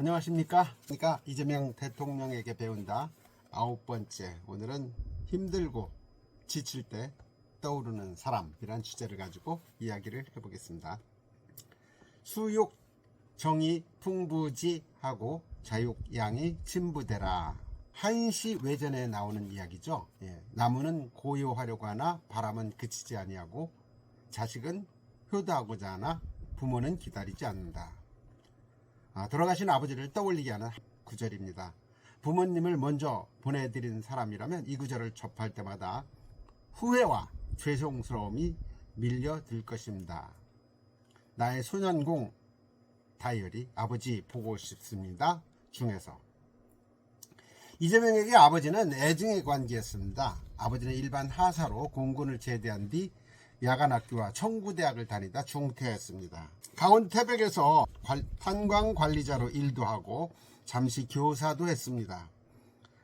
안녕하십니까? 그러니까 이재명 대통령에게 배운다 아홉 번째 오늘은 힘들고 지칠 때 떠오르는 사람이란 주제를 가지고 이야기를 해보겠습니다. 수욕 정이 풍부지하고 자육양이 침부되라 한시 외전에 나오는 이야기죠. 예, 나무는 고요하려고 하나 바람은 그치지 아니하고 자식은 효도하고자 하나 부모는 기다리지 않는다. 아, 돌아가신 아버지를 떠올리게 하는 구절입니다. 부모님을 먼저 보내드린 사람이라면 이 구절을 접할 때마다 후회와 죄송스러움이 밀려들 것입니다. 나의 소년공 다이어리 아버지 보고 싶습니다 중에서 이재명에게 아버지는 애증의 관계였습니다. 아버지는 일반 하사로 공군을 제대한 뒤 야간학교와 청구대학을 다니다 중퇴했습니다. 강원 태백에서 관- 탄광관리자로 일도 하고 잠시 교사도 했습니다.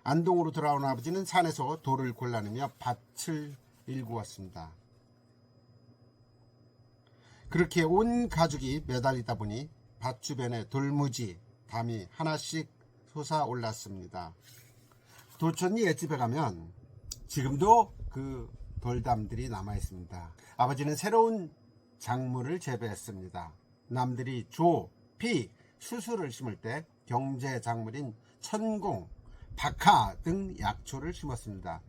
안동으로 돌아온 아버지는 산에서 돌을 골라내며 밭을 일구었습니다. 그렇게 온 가족이 매달리다 보니 밭 주변에 돌무지, 담이 하나씩 솟아 올랐습니다. 도천리 옛집에 가면 지금도 그 돌담들이 남아 있습니다. 아버지는 새로운 작물을 재배했습니다. 남들이 조, 피, 수수를 심을 때 경제 작물인 천공, 박하 등 약초를 심었습니다.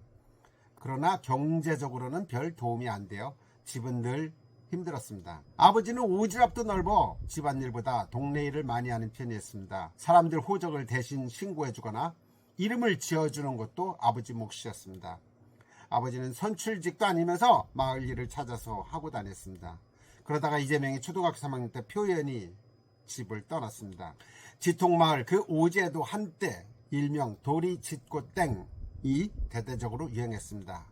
그러나 경제적으로는 별 도움이 안 되어 집은 늘 힘들었습니다. 아버지는 오지랖도 넓어 집안일보다 동네 일을 많이 하는 편이었습니다. 사람들 호적을 대신 신고해주거나 이름을 지어주는 것도 아버지 몫이었습니다. 아버지는 선출직도 아니면서 마을 일을 찾아서 하고 다녔습니다. 그러다가 이재명이 초등학교 3학년 때 표현이 집을 떠났습니다. 지통마을 그 오제도 한때 일명 도리 짓고 땡이 대대적으로 유행했습니다.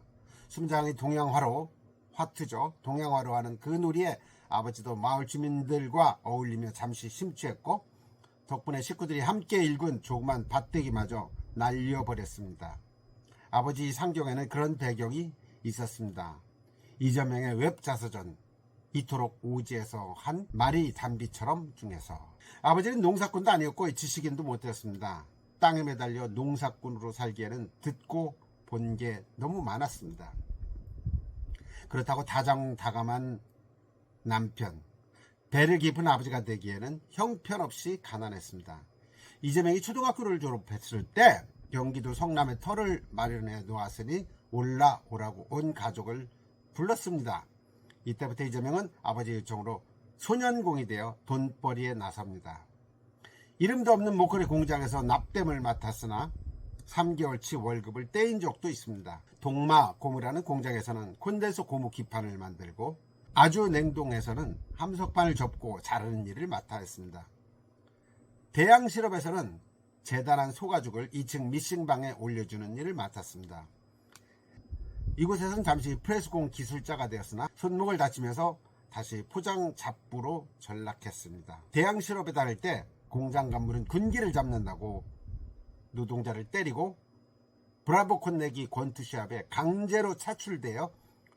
숨장이 동양화로 화투죠. 동양화로 하는 그 놀이에 아버지도 마을 주민들과 어울리며 잠시 심취했고 덕분에 식구들이 함께 일군 조그만 밭대기마저 날려버렸습니다. 아버지 상경에는 그런 배경이 있었습니다. 이재명의 웹자서전 이토록 오지에서 한 마리 담비처럼 중에서 아버지는 농사꾼도 아니었고 지식인도 못했습니다. 땅에 매달려 농사꾼으로 살기에는 듣고 본 게 너무 많았습니다. 그렇다고 다정다감한 남편, 배를 깊은 아버지가 되기에는 형편없이 가난했습니다. 이재명이 초등학교를 졸업했을 때 경기도 성남에 터를 마련해 놓았으니 올라오라고 온 가족을 불렀습니다. 이때부터 이재명은 아버지 요청으로 소년공이 되어 돈벌이에 나섭니다. 이름도 없는 목걸이 공장에서 납땜을 맡았으나 3개월치 월급을 떼인 적도 있습니다. 동마 고무라는 공장에서는 콘덴서 고무 기판을 만들고 아주 냉동에서는 함석판을 접고 자르는 일을 맡아 했습니다. 대양 실업에서는 재단한 소가죽을 2층 미싱방에 올려주는 일을 맡았습니다. 이곳에서는 잠시 프레스공 기술자가 되었으나 손목을 다치면서 다시 포장 잡부로 전락했습니다. 대양 실업에 다닐 때 공장 간부는 군기를 잡는다고 노동자를 때리고 브라보 콘 내기 권투시합에 강제로 차출되어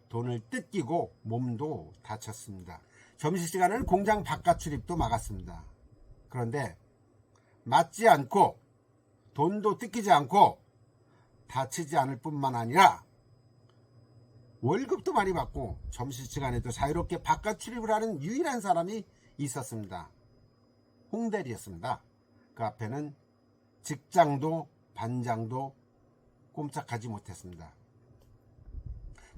돈을 뜯기고 몸도 다쳤습니다. 점심시간에는 공장 바깥 출입도 막았습니다. 그런데 맞지 않고 돈도 뜯기지 않고 다치지 않을 뿐만 아니라 월급도 많이 받고 점심시간에도 자유롭게 바깥 출입을 하는 유일한 사람이 있었습니다. 홍대리였습니다. 그 앞에는 직장도 반장도 꼼짝하지 못했습니다.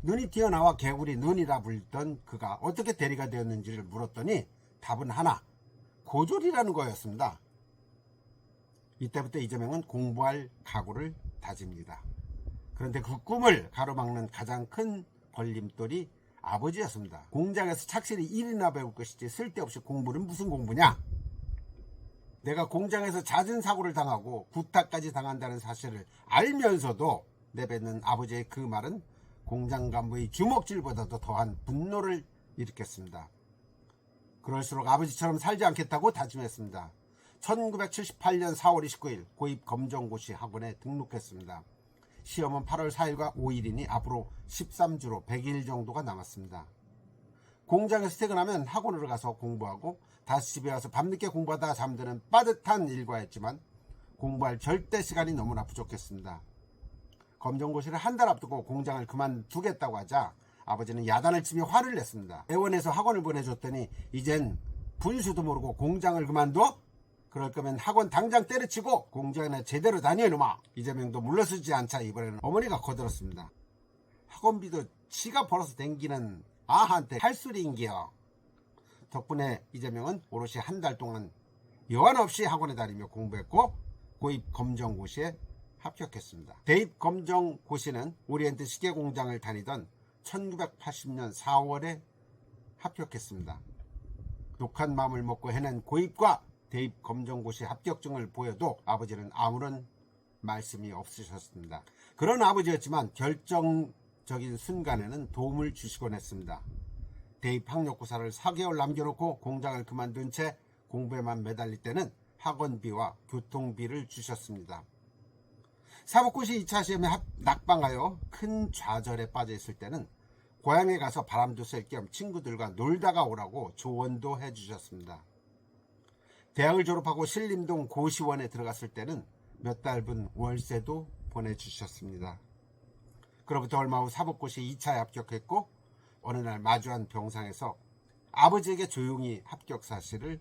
눈이 튀어나와 개구리 눈이라 불던 그가 어떻게 대리가 되었는지를 물었더니 답은 하나 고졸이라는 거였습니다. 이때부터 이재명은 공부할 각오를 다집니다. 그런데 그 꿈을 가로막는 가장 큰 걸림돌이 아버지였습니다. 공장에서 착실히 일이나 배울 것이지 쓸데없이 공부는 무슨 공부냐? 내가 공장에서 잦은 사고를 당하고 구타까지 당한다는 사실을 알면서도 내뱉는 아버지의 그 말은 공장 간부의 주먹질보다도 더한 분노를 일으켰습니다. 그럴수록 아버지처럼 살지 않겠다고 다짐했습니다. 1978년 4월 29일 고입 검정고시 학원에 등록했습니다. 시험은 8월 4일과 5일이니 앞으로 13주로 100일 정도가 남았습니다. 공장에서 퇴근하면 학원으로 가서 공부하고 다시 집에 와서 밤늦게 공부하다가 잠드는 빠듯한 일과였지만 공부할 절대 시간이 너무나 부족했습니다. 검정고시를 한 달 앞두고 공장을 그만두겠다고 하자 아버지는 야단을 치며 화를 냈습니다. 애원해서 학원을 보내줬더니 이젠 분수도 모르고 공장을 그만둬? 그럴 거면 학원 당장 때려치고 공장이나 제대로 다녀 이놈아. 이재명도 물러서지 않자 이번에는 어머니가 거들었습니다. 학원비도 지가 벌어서 댕기는 아한테 할 소리인기요. 덕분에 이재명은 오롯이 한 달 동안 여한 없이 학원에 다니며 공부했고 고입 검정고시에 합격했습니다. 대입 검정고시는 오리엔트 시계 공장을 다니던 1980년 4월에 합격했습니다. 독한 마음을 먹고 해낸 고입과 대입 검정고시 합격증을 보여도 아버지는 아무런 말씀이 없으셨습니다. 그런 아버지였지만 결정적인 순간에는 도움을 주시곤 했습니다. 대입 학력고사를 4개월 남겨놓고 공장을 그만둔 채 공부에만 매달릴 때는 학원비와 교통비를 주셨습니다. 사법고시 2차 시험에 합- 낙방하여 큰 좌절에 빠져 있을 때는 고향에 가서 바람도 쐴 겸 친구들과 놀다가 오라고 조언도 해주셨습니다. 대학을 졸업하고 신림동 고시원에 들어갔을 때는 몇 달분 월세도 보내주셨습니다. 그로부터 얼마 후 사법고시 2차에 합격했고 어느 날 마주한 병상에서 아버지에게 조용히 합격 사실을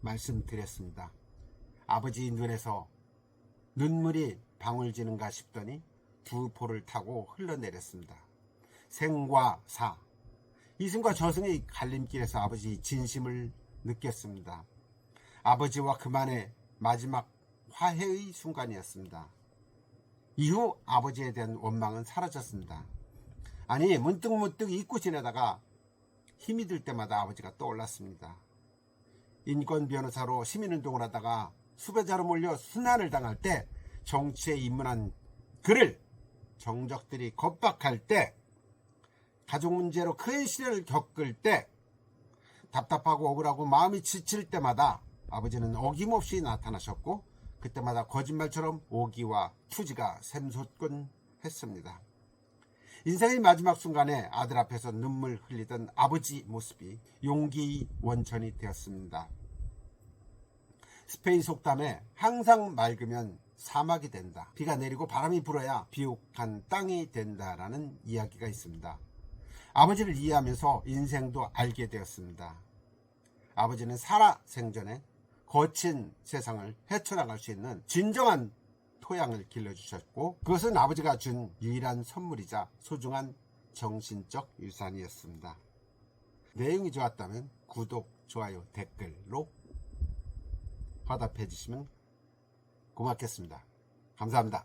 말씀드렸습니다. 아버지 눈에서 눈물이 방울지는가 싶더니 두 포를 타고 흘러내렸습니다. 생과 사. 이승과 저승의 갈림길에서 아버지 진심을 느꼈습니다. 아버지와 그만의 마지막 화해의 순간이었습니다. 이후 아버지에 대한 원망은 사라졌습니다. 아니 문득 문득 잊고 지내다가 힘이 들 때마다 아버지가 떠올랐습니다. 인권 변호사로 시민운동을 하다가 수배자로 몰려 순환을 당할 때 정치에 입문한 그를 정적들이 겁박할 때 가족 문제로 큰 시련을 겪을 때 답답하고 억울하고 마음이 지칠 때마다 아버지는 어김없이 나타나셨고 그때마다 거짓말처럼 오기와 투지가 샘솟곤 했습니다. 인생의 마지막 순간에 아들 앞에서 눈물 흘리던 아버지 모습이 용기의 원천이 되었습니다. 스페인 속담에 항상 맑으면 사막이 된다. 비가 내리고 바람이 불어야 비옥한 땅이 된다라는 이야기가 있습니다. 아버지를 이해하면서 인생도 알게 되었습니다. 아버지는 살아 생전에 거친 세상을 헤쳐나갈 수 있는 진정한 토양을 길러주셨고 그것은 아버지가 준 유일한 선물이자 소중한 정신적 유산이었습니다. 내용이 좋았다면 구독, 좋아요, 댓글로 화답해 주시면 고맙겠습니다. 감사합니다.